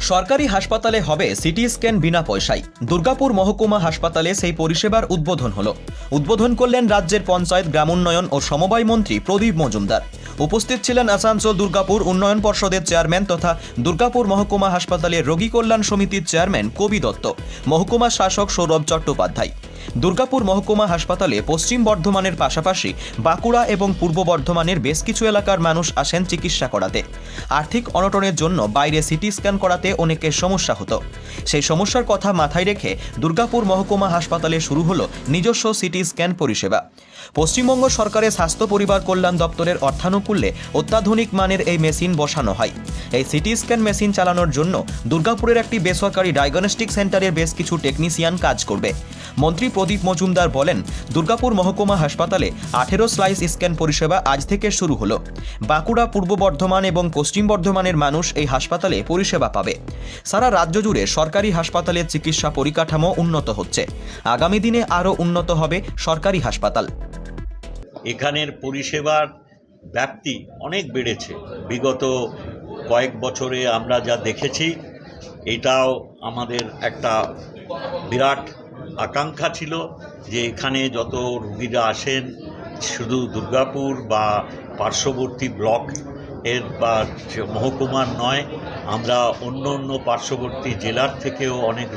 সরকারি হাসপাতালে হবে সিটি স্ক্যান বিনা পয়সায়। দুর্গাপুর মহকুমা হাসপাতালে সেই পরিষেবার উদ্বোধন হল। উদ্বোধন করলেন রাজ্যের পঞ্চায়েত, গ্রামোন্নয়ন ও সমবায় মন্ত্রী প্রদীপ মজুমদার। উপস্থিত ছিলেন আসানসোল, দুর্গাপুর উন্নয়ন পর্ষদের চেয়ারম্যান তথা দুর্গাপুর মহকুমা হাসপাতালের রোগী কল্যাণ সমিতির চেয়ারম্যান কবি দত্ত। মহকুমা শাসক সৌরভ চট্টোপাধ্যায়। দুর্গাপুর মহকুমা হাসপাতালে পশ্চিম বর্ধমানের পাশাপাশি বাঁকুড়া এবং পূর্ব বর্ধমানের বেশ কিছু এলাকার মানুষ আসেন চিকিৎসা করাতে। আর্থিক অনটনের জন্য বাইরে সিটি স্ক্যান করাতে অনেকের সমস্যা হতো। সেই সমস্যার কথা মাথায় রেখে দুর্গাপুর মহকুমা হাসপাতালে শুরু হলো নিজস্ব সিটি স্ক্যান পরিষেবা। পশ্চিমবঙ্গ সরকারের স্বাস্থ্য পরিবার কল্যাণ দপ্তরের অর্থানুকূল্যে অত্যাধুনিক মানের এই মেশিন বসানো হয়। এই সিটি স্ক্যান মেশিন চালানোর জন্য দুর্গাপুরের একটি বেসরকারি ডায়াগনস্টিক সেন্টারের বেশ কিছু টেকনিশিয়ান কাজ করবে। মন্ত্রী প্রদীপ মজুমদার বলেন, দুর্গাপুর মহকুমা হাসপাতালে আঠেরো স্লাইস স্ক্যান পরিষেবা আজ থেকে শুরু হলো। বাঁকুড়া পূর্ব বর্ধমান এবং পশ্চিম বর্ধমানের মানুষ এই হাসপাতালে পরিষেবা পাবে। সারা রাজ্য জুড়ে সরকারি হাসপাতালের চিকিৎসা পরিকাঠামো উন্নত হচ্ছে। আগামী দিনে আরও উন্নত হবে সরকারি হাসপাতাল। এখানের পরিষেবার ব্যাপ্তি অনেক বেড়েছে। বিগত কয়েক বছরে আমরা যা দেখেছি, এটাও আমাদের একটা বিরাট আকাঙ্ক্ষা ছিল যে এখানে যত রুগীরা আসেন, শুধু দুর্গাপুর বা পার্শ্ববর্তী ব্লক এর বা মহকুমার নয়, আমরা অন্য অন্য পার্শ্ববর্তী জেলার থেকেও অনেক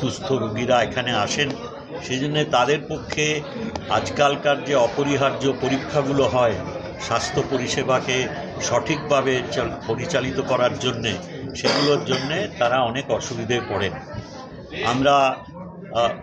দুস্থ রুগীরা এখানে আসেন। সেই জন্যে তাদের পক্ষে আজকালকার যে অপরিহার্য পরীক্ষাগুলো হয়, স্বাস্থ্য পরিষেবাকে সঠিকভাবে চাল- পরিচালিত করার জন্যে, সেগুলোর জন্যে তারা অনেক অসুবিধায় পড়েন। আমরা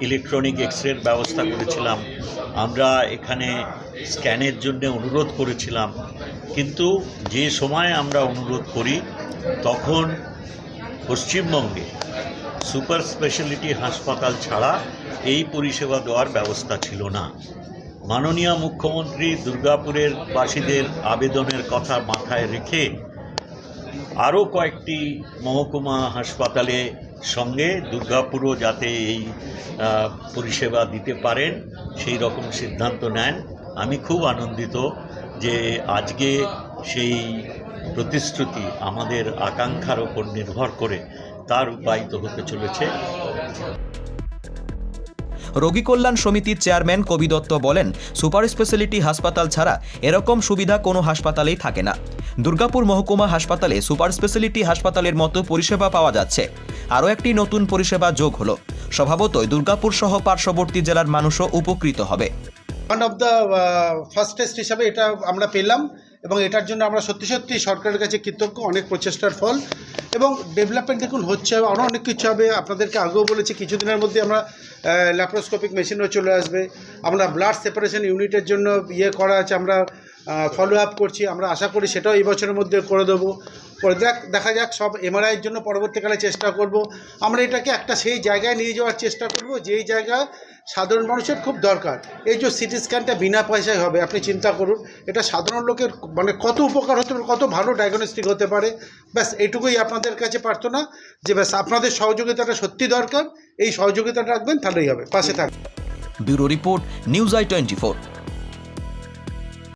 ইলেকট্রনিক এক্স রের ব্যবস্থা করেছিলাম। আমরা এখানে স্ক্যানের জন্য অনুরোধ করেছিলাম। কিন্তু যে সময় আমরা অনুরোধ করি, তখন পশ্চিমবঙ্গে সুপার স্পেশালিটি হাসপাতাল ছাড়া এই পরিষেবা দেওয়ার ব্যবস্থা ছিল না। মাননীয় মুখ্যমন্ত্রী দুর্গাপুরের বাসীদের আবেদনের কথা মাথায় রেখে আরও কয়েকটি মহকুমা হাসপাতালে সঙ্গে দুর্গাপুরও যাতে এই পরিষেবা দিতে পারেন, সেই রকম সিদ্ধান্ত নেন। আমি খুব আনন্দিত যে আজকে সেই প্রতিশ্রুতি আমাদের আকাঙ্ক্ষার ওপর নির্ভর করে তার রূপায়িত হতে চলেছে। রোগী কল্যাণ সমিতির চেয়ারম্যান কবি দত্ত বলেন, সুপার স্পেশালিটি হাসপাতাল ছাড়া এরকম সুবিধা কোনো হাসপাতালেই থাকে না। দুর্গাপুর মহকুমা হাসপাতালে সুপার স্পেশালিটি হাসপাতালের মতো পরিষেবা পাওয়া যাচ্ছে। আরও একটি নতুন পরিষেবা যোগ হলো। স্বভাবতই দুর্গাপুর সহ পার্শ্ববর্তী জেলার মানুষও উপকৃত হবে। One of the first test হিসাবে এটা আমরা পেলাম এবং এটার জন্য আমরা সত্যি সত্যি সরকারের কাছে কৃতজ্ঞ, অনেক প্রচেষ্টার ফল। এবং ডেভেলপমেন্ট দেখুন, হচ্ছে আরও অনেক কিছু হবে। আপনাদেরকে আগেও বলেছি, কিছুদিনের মধ্যে আমরা ল্যাপ্রোস্কোপিক মেশিনও চলে আসবে। আমরা ব্লাড সেপারেশন ইউনিটের জন্য ইয়ে করা আছে, আমরা ফলো আপ করছি, আমরা আশা করি সেটাও এই বছরের মধ্যে করে দেবো। করে দেখ, দেখা যাক, সব এমআরআইয়ের জন্য পরবর্তীকালে চেষ্টা করব। আমরা এটাকে একটা সেই জায়গায় নিয়ে যাওয়ার চেষ্টা করব, যেই জায়গা সাধারণ মানুষের খুব দরকার। এই যে সিটি স্ক্যানটা বিনা পয়সায় হবে, আপনি চিন্তা করুন, এটা সাধারণ লোকের মানে কত উপকার হতে পারে, কত ভালো ডায়াগনস্টিক হতে পারে, ব্যাস, এইটুকুই আপনাদের কাছে প্রার্থনা যে ব্যাস, আপনাদের সহযোগিতাটা সত্যি দরকার, এই সহযোগিতাটা রাখবেন, তাহলেই হবে। পাশে থাকবেন bureau report, news I twenty